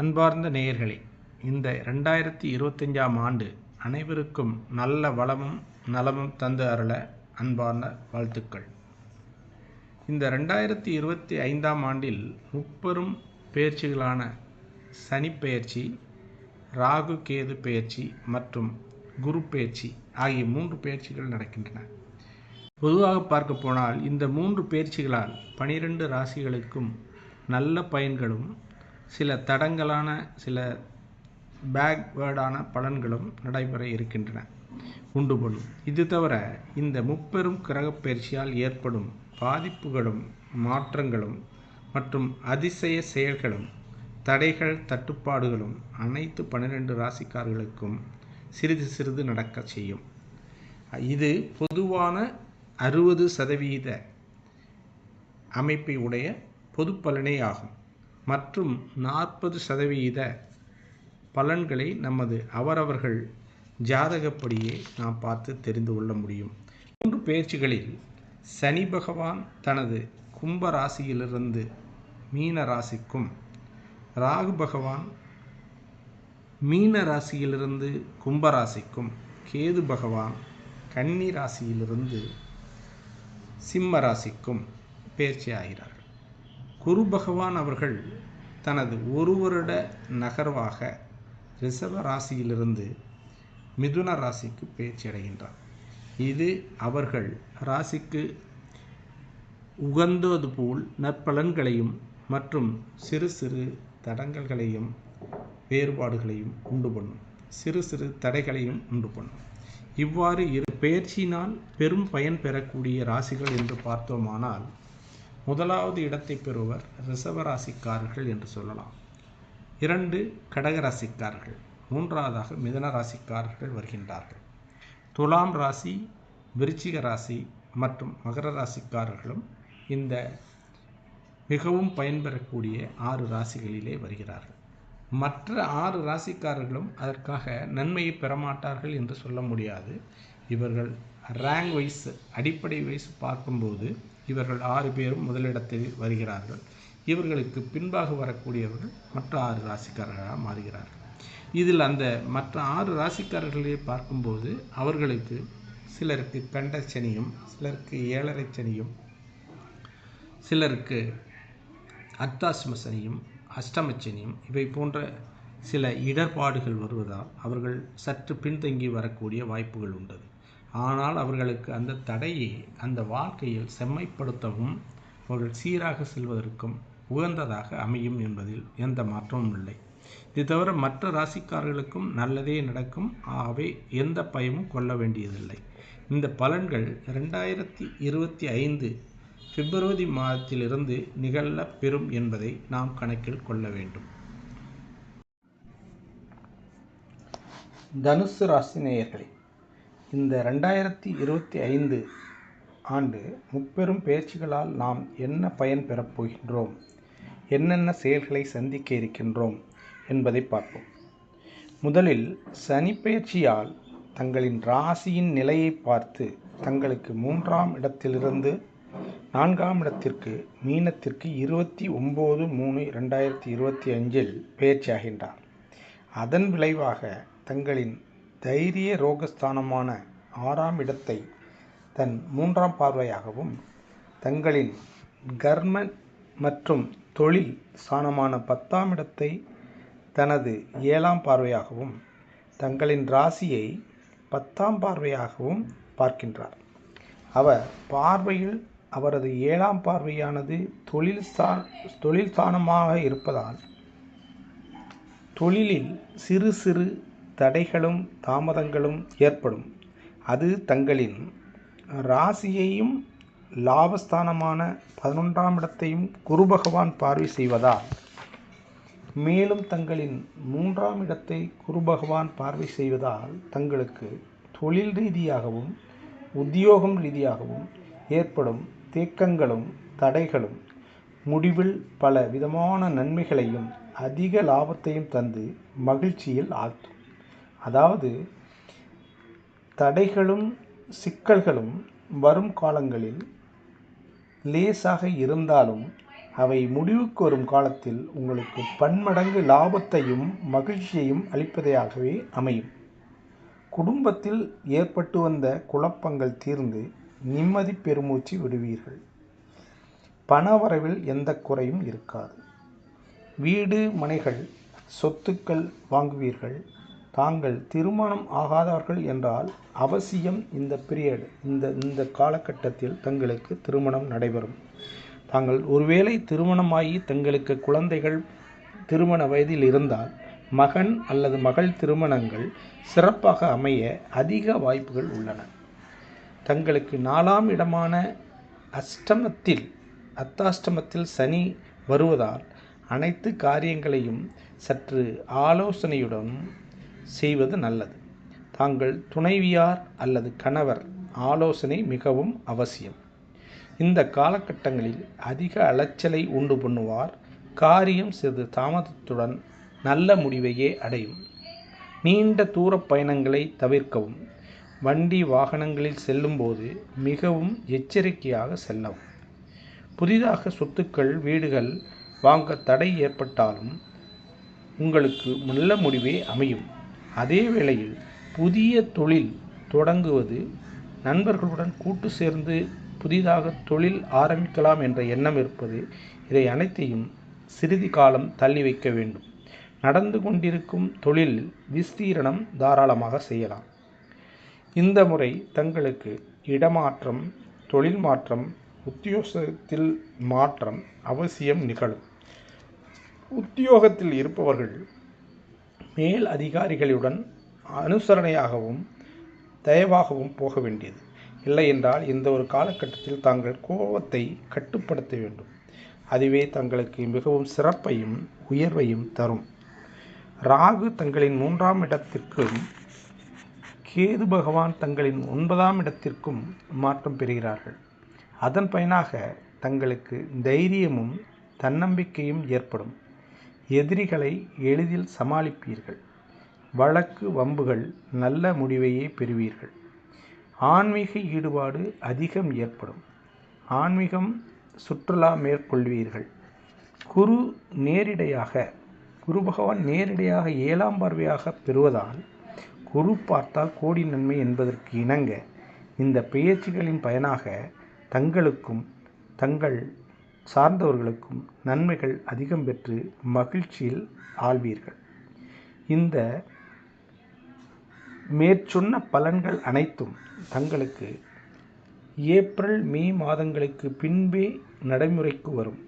அன்பார்ந்த நேயர்களே இந்த ரெண்டாயிரத்தி இருபத்தஞ்சாம் ஆண்டு அனைவருக்கும் நல்ல வளமும் நலமும் தந்து அருள அன்பார்ந்த வாழ்த்துக்கள். இந்த ரெண்டாயிரத்தி இருபத்தி ஐந்தாம் ஆண்டில் முப்பெரும் பெயர்ச்சிகளான சனிப்பெயர்ச்சி ராகு கேது பெயர்ச்சி மற்றும் குரு பெயர்ச்சி ஆகிய மூன்று பெயர்ச்சிகள் நடக்கின்றன. பொதுவாக பார்க்க போனால் இந்த மூன்று பெயர்ச்சிகளால் பனிரெண்டு ராசிகளுக்கும் நல்ல பயன்களும் சில தடங்கலான சில பேக்வேர்டான பலன்களும் நடைபெற இருக்கின்றன. உண்டு பண்ணும் இது தவிர இந்த முப்பெரும் கிரகப்பயிற்சியால் ஏற்படும் பாதிப்புகளும் மாற்றங்களும் மற்றும் அதிசய செயல்களும் தடைகள் தட்டுப்பாடுகளும் அனைத்து பன்னிரெண்டு ராசிக்காரர்களுக்கும் சிறிது சிறிது நடக்க செய்யும். இது பொதுவான அறுபது சதவீத அமைப்பை உடைய பொது பலனே ஆகும். மற்றும் நாற்பது சதவீத பலன்களை நமது அவரவர்கள் ஜாதகப்படியே நாம் பார்த்து தெரிந்து கொள்ள முடியும். மூன்று பேச்சுகளில் சனி பகவான் தனது கும்ப ராசியிலிருந்து மீன ராசிக்கும் ராகு பகவான் மீன ராசியிலிருந்து கும்ப ராசிக்கும் கேது பகவான் கன்னி ராசியிலிருந்து சிம்ம ராசிக்கும் பேர்ச்சி ஆகிறார்கள் குரு பகவான் அவர்கள் தனது ஒரு வருட நகர்வாக ரிஷப ராசியிலிருந்து மிதுன ராசிக்கு பேச்சு அடைகின்றார். இது அவர்கள் ராசிக்கு உகந்தது போல் நற்பலன்களையும் மற்றும் சிறு சிறு தடங்கல்களையும் வேறுபாடுகளையும் உண்டு பண்ணும். சிறு சிறு தடைகளையும் உண்டு பண்ணும். இவ்வாறு இரு பெயர்ச்சியினால் பெரும் பயன் பெறக்கூடிய ராசிகள் என்று பார்த்தோமானால் முதலாவது இடத்தை பெறுவர் ரிசவராசிக்காரர்கள் என்று சொல்லலாம். இரண்டு கடக ராசிக்காரர்கள் மூன்றாவதாக மிதன ராசிக்காரர்கள் வருகின்றார்கள். துலாம் ராசி விருச்சிக ராசி மற்றும் மகர ராசிக்காரர்களும் இந்த மிகவும் பயன்பெறக்கூடிய ஆறு ராசிகளிலே வருகிறார்கள். மற்ற ஆறு ராசிக்காரர்களும் அதற்காக நன்மையை பெறமாட்டார்கள் என்று சொல்ல முடியாது. இவர்கள் ரேங்க் வைஸ் அடிப்படை வைஸ் பார்க்கும்போது இவர்கள் ஆறு பேரும் முதலிடத்தில் வருகிறார்கள். இவர்களுக்கு பின்பாக வரக்கூடியவர்கள் மற்ற ஆறு ராசிக்காரர்களாக மாறுகிறார்கள். இதில் அந்த மற்ற ஆறு ராசிக்காரர்களே பார்க்கும்போது அவர்களுக்கு சிலருக்கு கண்ட சனியும் சிலருக்கு ஏழரை சனியும் சிலருக்கு அர்த்தாசிம சனியும் அஷ்டமச்சனியும் இவை போன்ற சில இடர்பாடுகள் வருவதால் அவர்கள் சற்று பின்தங்கி வரக்கூடிய வாய்ப்புகள் உண்டது ஆனால் அவர்களுக்கு அந்த தடையை அந்த வாழ்க்கையில் செம்மைப்படுத்தவும் அவர்கள் சீராக செல்வதற்கும் உகந்ததாக அமையும் என்பதில் எந்த மாற்றமும் இல்லை. இது தவிர மற்ற ராசிக்காரர்களுக்கும் நல்லதே நடக்கும். ஆகவே எந்த பயமும் கொள்ள வேண்டியதில்லை. இந்த பலன்கள் ரெண்டாயிரத்தி இருபத்தி ஐந்து பிப்ரவரி மாதத்திலிருந்து நிகழ பெறும் என்பதை நாம் கணக்கில் கொள்ள வேண்டும். தனுசு ராசி நேயர்களே இந்த ரெண்டாயிரத்தி இருபத்தி ஐந்து ஆண்டு முப்பெரும் பயிற்சிகளால் நாம் என்ன பயன் பெறப் போகின்றோம்? என்னென்ன செயல்களை சந்திக்க இருக்கின்றோம்? என்பதை பார்ப்போம். முதலில் சனிப்பெயர்ச்சியால் தங்களின் ராசியின் நிலையை பார்த்து தங்களுக்கு மூன்றாம் இடத்திலிருந்து நான்காம் இடத்திற்கு மீனத்திற்கு இருபத்தி ஒம்பது மூணு ரெண்டாயிரத்தி இருபத்தி அஞ்சில் பயிற்சியாகின்றார் அதன் விளைவாக தங்களின் தைரிய ரோகஸ்தானமான ஆறாம் இடத்தை தன் மூன்றாம் பார்வையாகவும் தங்களின் கர்ம மற்றும் தொழில் ஸ்தானமான பத்தாம் இடத்தை தனது ஏழாம் பார்வையாகவும் தங்களின் ராசியை பத்தாம் பார்வையாகவும் பார்க்கின்றார். அவர் பார்வையில் அவரது ஏழாம் பார்வையானது தொழில் சா தொழில் ஸ்தானமாக இருப்பதால் தொழிலில் சிறு சிறு தடைகளும் தாமதங்களும் ஏற்படும். அது தங்களின் ராசியையும் லாபஸ்தானமான பதினொன்றாம் இடத்தையும் குரு பகவான் பார்வை செய்வதால் மேலும் தங்களின் மூன்றாம் இடத்தை குரு பகவான் பார்வை செய்வதால் தங்களுக்கு தொழில் ரீதியாகவும் உத்தியோகம் ரீதியாகவும் ஏற்படும் தேக்கங்களும் தடைகளும் முடிவில் பல விதமான நன்மைகளையும் அதிக லாபத்தையும் தந்து மகிழ்ச்சியில் ஆழ்த்தும். அதாவது தடைகளும் சிக்கல்களும் வரும் காலங்களில் லேசாக இருந்தாலும் அவை முடிவுக்கு வரும் காலத்தில் உங்களுக்கு பன்மடங்கு லாபத்தையும் மகிழ்ச்சியையும் அளிப்பதையாகவே அமையும். குடும்பத்தில் ஏற்பட்டு வந்த குழப்பங்கள் தீர்ந்து நிம்மதி பெருமூச்சு விடுவீர்கள். பணவரவில் எந்த குறையும் இருக்காது. வீடு மனைகள் சொத்துக்கள் வாங்குவீர்கள். தாங்கள் திருமணம் ஆகாதவர்கள் என்றால் அவசியம் இந்த பீரியட் இந்த இந்த காலகட்டத்தில் தங்களுக்கு திருமணம் நடைபெறும். தாங்கள் ஒருவேளை திருமணமாகி தங்களுக்கு குழந்தைகள் திருமண வயதில் இருந்தால் மகன் அல்லது மகள் திருமணங்கள் சிறப்பாக அமைய அதிக வாய்ப்புகள் உள்ளன. தங்களுக்கு நாலாம் இடமான அஷ்டமத்தில் அத்தாஷ்டமத்தில் சனி வருவதால் அனைத்து காரியங்களையும் சற்று ஆலோசனையுடன் செய்வது நல்லது. தாங்கள் துணைவியார் அல்லது கணவர் ஆலோசனை மிகவும் அவசியம். இந்த காலகட்டங்களில் அதிக அலைச்சலை உண்டு பண்ணுவார். காரியம் சிறிது தாமதத்துடன் நல்ல முடிவையே அடையும். நீண்ட தூர பயணங்களை தவிர்க்கவும். வண்டி வாகனங்களில் செல்லும்போது மிகவும் எச்சரிக்கையாக செல்லவும். புதிதாக சொத்துக்கள் வீடுகள் வாங்க தடை ஏற்பட்டாலும் உங்களுக்கு நல்ல முடிவே அமையும். அதே வேளையில் புதிய தொழில் தொடங்குவது நண்பர்களுடன் கூட்டு சேர்ந்து புதிதாக தொழில் ஆரம்பிக்கலாம் என்ற எண்ணம் இருப்பது இதை அனைத்தையும் சிறிது காலம் தள்ளி வைக்க வேண்டும். நடந்து கொண்டிருக்கும் தொழில் விஸ்தீரணம் தாராளமாக செய்யலாம். இந்த முறை தங்களுக்கு இடமாற்றம் தொழில் மாற்றம் உத்தியோகத்தில் மாற்றம் அவசியம் நிகழும். உத்தியோகத்தில் இருப்பவர்கள் மேல் அதிகாரிகளுடன் அனுசரணையாகவும் தயவாகவும் போக வேண்டியது. இல்லை என்றால் இந்த ஒரு காலகட்டத்தில் தாங்கள் கோபத்தை கட்டுப்படுத்த வேண்டும். அதுவே தங்களுக்கு மிகவும் சிறப்பையும் உயர்வையும் தரும். ராகு தங்களின் மூன்றாம் இடத்திற்கும் கேது பகவான் தங்களின் ஒன்பதாம் இடத்திற்கும் மாற்றம் பெறுகிறார்கள். அதன் பயனாக தங்களுக்கு தைரியமும் தன்னம்பிக்கையும் ஏற்படும். எதிரிகளை எளிதில் சமாளிப்பீர்கள். வழக்கு வம்புகள் நல்ல முடிவையே பெறுவீர்கள். ஆன்மீக ஈடுபாடு அதிகம் ஏற்படும். ஆன்மீகம் சுற்றுலா மேற்கொள்வீர்கள். குரு நேரிடையாக குரு பகவான் நேரிடையாக ஏழாம் பார்வையாக பெறுவதால் குரு பார்த்தால் கோடி நன்மை என்பதற்கு இணங்க இந்த பெயர்ச்சிகளின் பயனாக தங்களுக்கும் தங்கள் சார்ந்தவர்களுக்கும் நன்மைகள் அதிகம் பெற்று மகிழ்ச்சியில் ஆழ்வீர்கள். இந்த மேற்சொன்ன பலன்கள் அனைத்தும் தங்களுக்கு ஏப்ரல் மே மாதங்களுக்கு பின்பே நடைமுறைக்கு வரும்.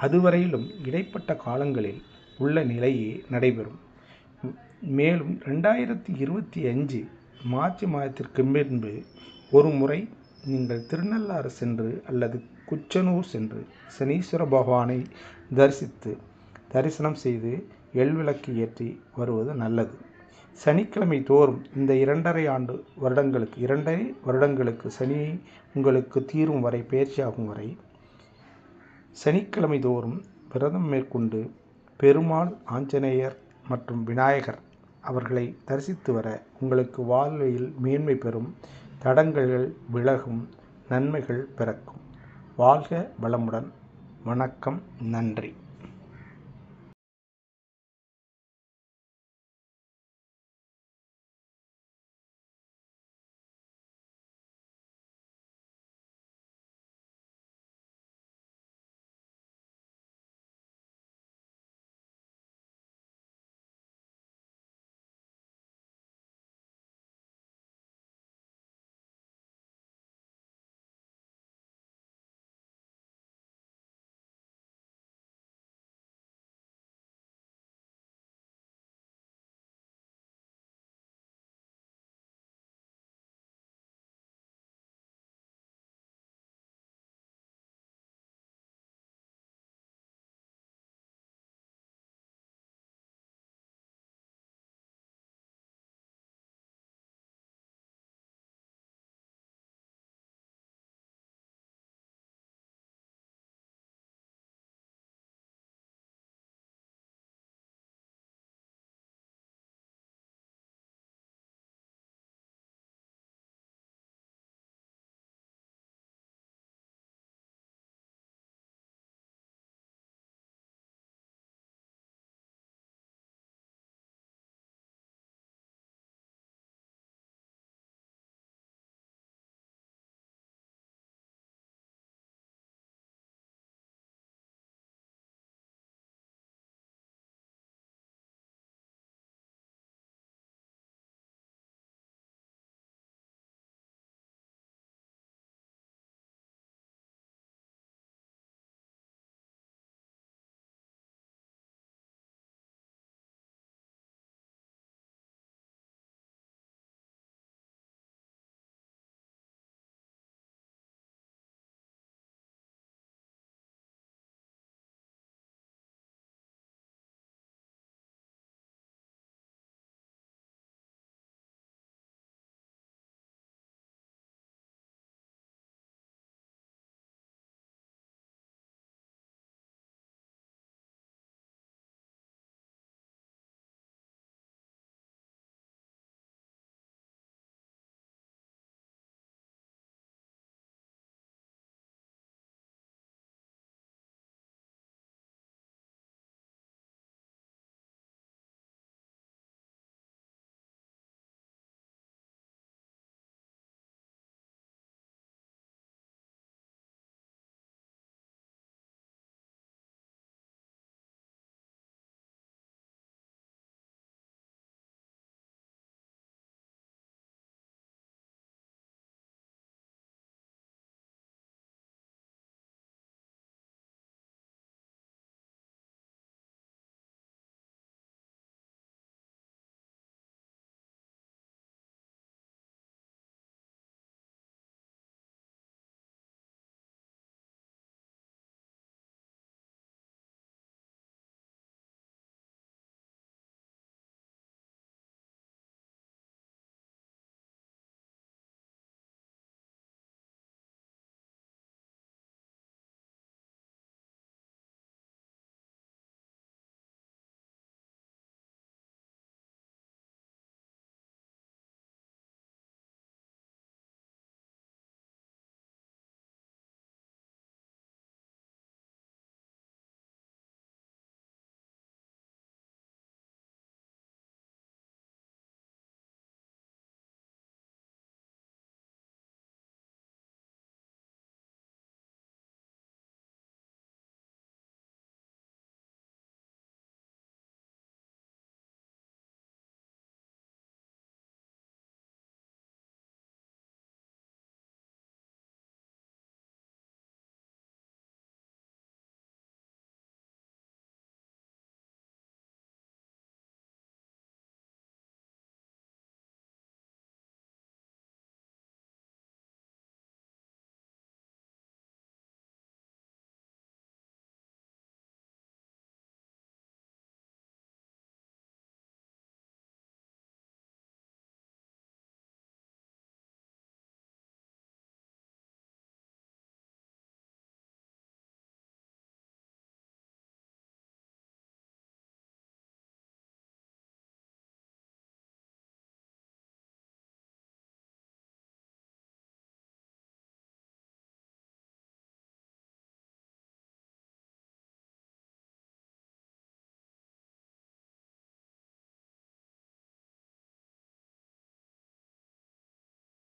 அதுவரையிலும் இடைப்பட்ட காலங்களில் உள்ள நிலையே நடைபெறும். மேலும் ரெண்டாயிரத்தி இருபத்தி அஞ்சு மார்ச் மாதத்திற்கு பின்பு ஒரு முறை நீங்கள் திருநள்ளாறு சென்று அல்லது குச்சனூர் சென்று சனீஸ்வர பகவானை தரிசித்து தரிசனம் செய்து எள்விளக்கு ஏற்றி வருவது நல்லது. சனிக்கிழமை தோறும் இந்த இரண்டரை ஆண்டு வருடங்களுக்கு இரண்டரை வருடங்களுக்கு சனி உங்களுக்கு தீரும் வரை பயிற்சியாகும் வரை சனிக்கிழமை தோறும் விரதம் மேற்கொண்டு பெருமாள் ஆஞ்சநேயர் மற்றும் விநாயகர் அவர்களை தரிசித்து வர உங்களுக்கு வாழ்வையில் மேன்மை பெறும் தடங்கல்கள் விலகும் நன்மைகள் பிறக்கும். வாழ்க வளமுடன். வணக்கம் நன்றி.